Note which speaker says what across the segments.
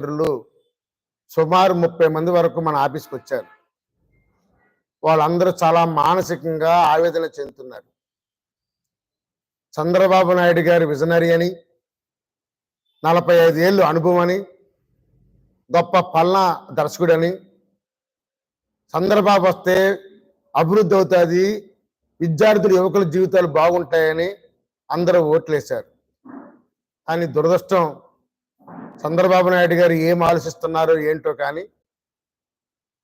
Speaker 1: మిత్రులు సుమారు ముప్పై మంది వరకు మన ఆఫీస్కి వచ్చారు. వాళ్ళందరూ చాలా మానసికంగా ఆవేదన చెందుతున్నారు. చంద్రబాబు నాయుడు గారి విజనరీ అని నలభై ఐదు ఏళ్ళు అనుభవం అని గొప్ప పల్నా దర్శకుడని చంద్రబాబు వస్తే అభివృద్ధి అవుతుంది విద్యార్థులు యువకుల జీవితాలు బాగుంటాయని అందరూ ఓట్లేశారు. కానీ దురదృష్టం చంద్రబాబు నాయుడు గారు ఏం ఆలోచిస్తున్నారో ఏంటో కానీ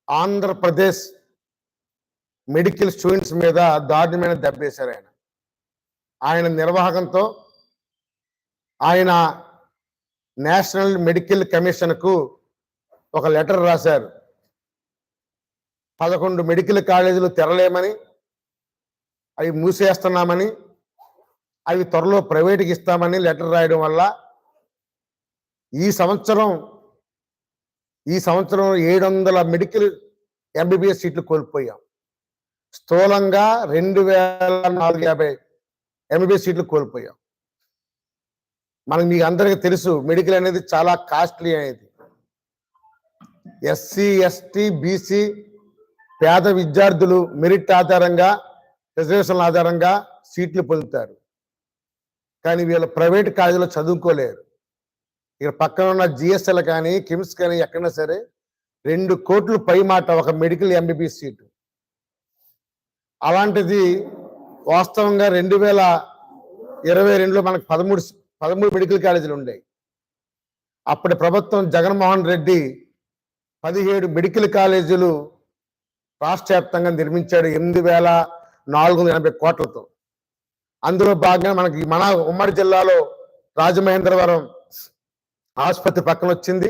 Speaker 1: ఆంధ్రప్రదేశ్ మెడికల్ స్టూడెంట్స్ మీద దారుణమైన దెబ్బేశారు ఆయన. ఆయన నిర్వాహకంతో ఆయన నేషనల్ మెడికల్ కమిషన్కు ఒక లెటర్ రాశారు. పదకొండు మెడికల్ కాలేజీలు తెరలేమని అవి మూసేస్తున్నామని అవి త్వరలో ప్రైవేట్కి ఇస్తామని లెటర్ రాయడం వల్ల ఈ సంవత్సరం ఈ సంవత్సరం ఏడు వందల మెడికల్ ఎంబీబీఎస్ సీట్లు కోల్పోయాం. స్థూలంగా రెండు వేల నాలుగు యాభై ఎంబీబీఎస్ సీట్లు కోల్పోయాం. మనకు మీకు అందరికీ తెలుసు మెడికల్ అనేది చాలా కాస్ట్లీ అనేది. ఎస్సీ ఎస్టీ బీసీ పేద విద్యార్థులు మెరిట్ ఆధారంగా రిజర్వేషన్ల ఆధారంగా సీట్లు పొందుతారు. కానీ వీళ్ళు ప్రైవేట్ కాలేజీలో చదువుకోలేరు. ఇక్కడ పక్కన ఉన్న జిఎస్ఎల్ కానీ కిమ్స్ కానీ ఎక్కడైనా సరే రెండు కోట్లు పై మాట ఒక మెడికల్ ఎంబీబీఎస్ సీటు. అలాంటిది వాస్తవంగా రెండు వేల ఇరవై రెండులో మనకు పదమూడు పదమూడు మెడికల్ కాలేజీలు ఉండేవి అప్పటి ప్రభుత్వం జగన్మోహన్ రెడ్డి పదిహేడు మెడికల్ కాలేజీలు రాష్ట్ర వ్యాప్తంగా నిర్మించాడు ఎనిమిది వేల నాలుగు వందల ఎనభై కోట్లతో. అందులో భాగంగా మనకి మన ఉమ్మడి జిల్లాలో రాజమహేంద్రవరం ఆసుపత్రి పక్కన వచ్చింది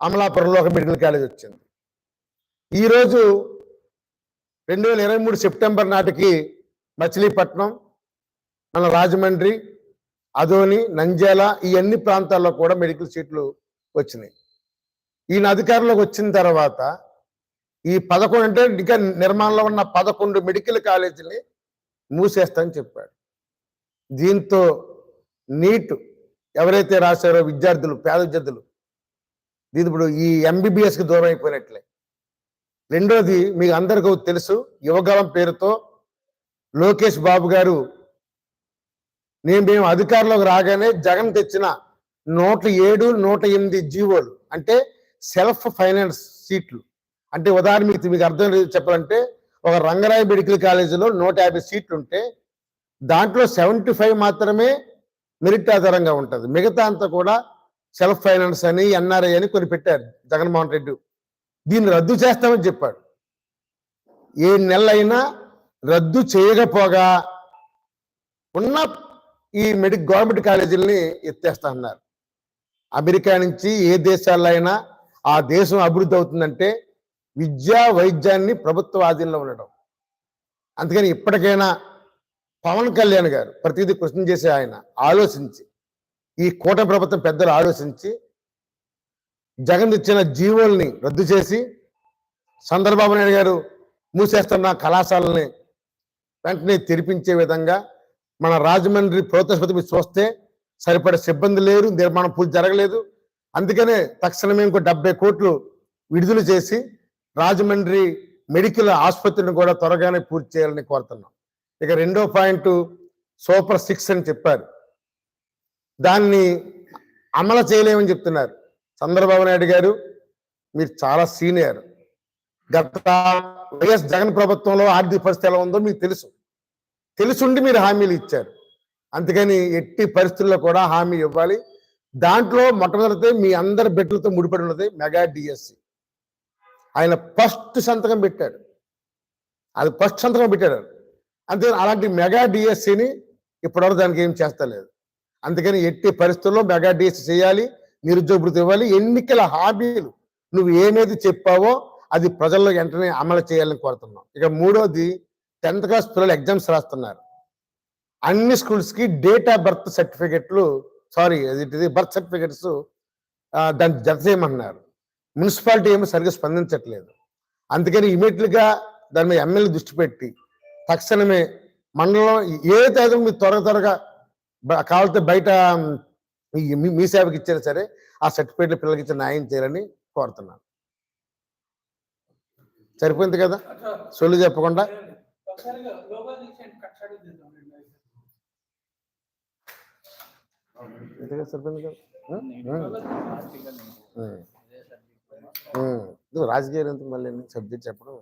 Speaker 1: అమలాపురంలో ఒక మెడికల్ కాలేజ్ వచ్చింది. ఈరోజు రెండు వేల ఇరవై మూడు సెప్టెంబర్ నాటికి మచిలీపట్నం మన రాజమండ్రి అదోని నంజాల ఈ అన్ని ప్రాంతాల్లో కూడా మెడికల్ సీట్లు వచ్చినాయి. ఈయన అధికారంలోకి వచ్చిన తర్వాత ఈ పదకొండు అంటే ఇంకా నిర్మాణంలో ఉన్న పదకొండు మెడికల్ కాలేజీని మూసేస్తానని చెప్పాడు. దీంతో నీట్ ఎవరైతే రాశారో విద్యార్థులు పేద విద్యార్థులు ఇది ఇప్పుడు ఈ ఎంబీబీఎస్కి దూరం అయిపోయినట్లే. రెండోది మీకు అందరికీ తెలుసు యువగలం పేరుతో లోకేష్ బాబు గారు నేను మేము అధికారంలోకి రాగానే జగన్ తెచ్చిన నూట ఏడు నూట ఎనిమిది జీవోలు అంటే సెల్ఫ్ ఫైనాన్స్ సీట్లు. అంటే ఉదాహరణ మీకు మీకు అర్థం చెప్పాలంటే ఒక రంగరాయ మెడికల్ కాలేజీలో నూట యాభై సీట్లు ఉంటే దాంట్లో సెవెంటీ ఫైవ్ మాత్రమే మెరిట్ ఆధారంగా ఉంటుంది. మిగతా అంతా కూడా సెల్ఫ్ ఫైనాన్స్ అని ఎన్ఆర్ఐ అని కొన్ని పెట్టారు జగన్మోహన్ రెడ్డి. దీన్ని రద్దు చేస్తామని చెప్పాడు. ఏ నెలైనా రద్దు చేయకపోగా ఉన్న ఈ మెడి గవర్నమెంట్ కాలేజీలని ఎత్తేస్తా అన్నారు. అమెరికా నుంచి ఏ దేశాల్లో అయినా ఆ దేశం అభివృద్ధి అవుతుందంటే విద్యా వైద్యాన్ని ప్రభుత్వ ఆధీనంలో ఉండడం. అందుకని ఇప్పటికైనా పవన్ కళ్యాణ్ గారు ప్రతిదీ కృష్ణ చేసే ఆయన ఆలోచించి ఈ కూట ప్రభుత్వం పెద్దలు ఆలోచించి జగన్ ఇచ్చిన జీవోల్ని రద్దు చేసి చంద్రబాబు నాయుడు గారు మూసేస్తున్న కళాశాలని వెంటనే తెరిపించే విధంగా మన రాజమండ్రి ప్రభుత్వ చూస్తే సరిపడే సిబ్బంది లేరు నిర్మాణం పూర్తి జరగలేదు. అందుకనే తక్షణమే ఇంకో డెబ్బై కోట్లు విడుదల చేసి రాజమండ్రి మెడికల్ ఆసుపత్రిని కూడా త్వరగానే పూర్తి చేయాలని కోరుతున్నాం. ఇక రెండో పాయింట్ సూపర్ సిక్స్ అని చెప్పారు. దాన్ని అమలు చేయలేమని చెప్తున్నారు. చంద్రబాబు నాయుడు గారు మీరు చాలా సీనియర్. గత వైఎస్ జగన్ ప్రభుత్వంలో ఆర్థిక పరిస్థితి ఎలా ఉందో మీకు తెలుసు. తెలుసుండి మీరు హామీలు ఇచ్చారు. అందుకని ఎట్టి పరిస్థితుల్లో కూడా హామీ ఇవ్వాలి. దాంట్లో మొట్టమొదటి మీ అందరి బిడ్డలతో ముడిపడి ఉన్నది మెగా డిఎస్సి. ఆయన ఫస్ట్ సంతకం పెట్టాడు. అది ఫస్ట్ సంతకం పెట్టాడు. అంతే అలాంటి మెగా డిఎస్సిని ఇప్పటివరకు దానికి ఏం చేస్తలేదు. అందుకని ఎట్టి పరిస్థితుల్లో మెగా డిఎస్సి చేయాలి నిరుద్యోగ ఇవ్వాలి. ఎన్నికల హామీలు నువ్వు ఏమేది చెప్పావో అది ప్రజల్లో వెంటనే అమలు చేయాలని కోరుతున్నాం. ఇక మూడోది టెన్త్ క్లాస్ పిల్లలు ఎగ్జామ్స్ రాస్తున్నారు. అన్ని స్కూల్స్కి డేట్ ఆఫ్ బర్త్ సర్టిఫికెట్లు సారీ ఇది బర్త్ సర్టిఫికెట్స్ దాన్ని జత చేయమన్నారు. మున్సిపాలిటీ ఏమో సరిగ్గా స్పందించట్లేదు. అందుకని ఇమీడియట్గా దాని మీద ఎమ్మెల్యే దృష్టి పెట్టి తక్షణమే మండలం ఏ తేదీ మీరు త్వరగా త్వరగా కావాల్సి కావాలంటే బయట మీ- మీ సేవకి ఇచ్చినా సరే ఆ సర్టిఫికేట్లు పిల్లలకి ఇచ్చి న్యాయం చేయాలని కోరుతున్నాను. సరిపోయింది కదా? సొల్లు చెప్పకుండా. సరిపోయింది కదా? రాజకీయాలు ఎందుకు మళ్ళీ సబ్జెక్ట్ చెప్పడం?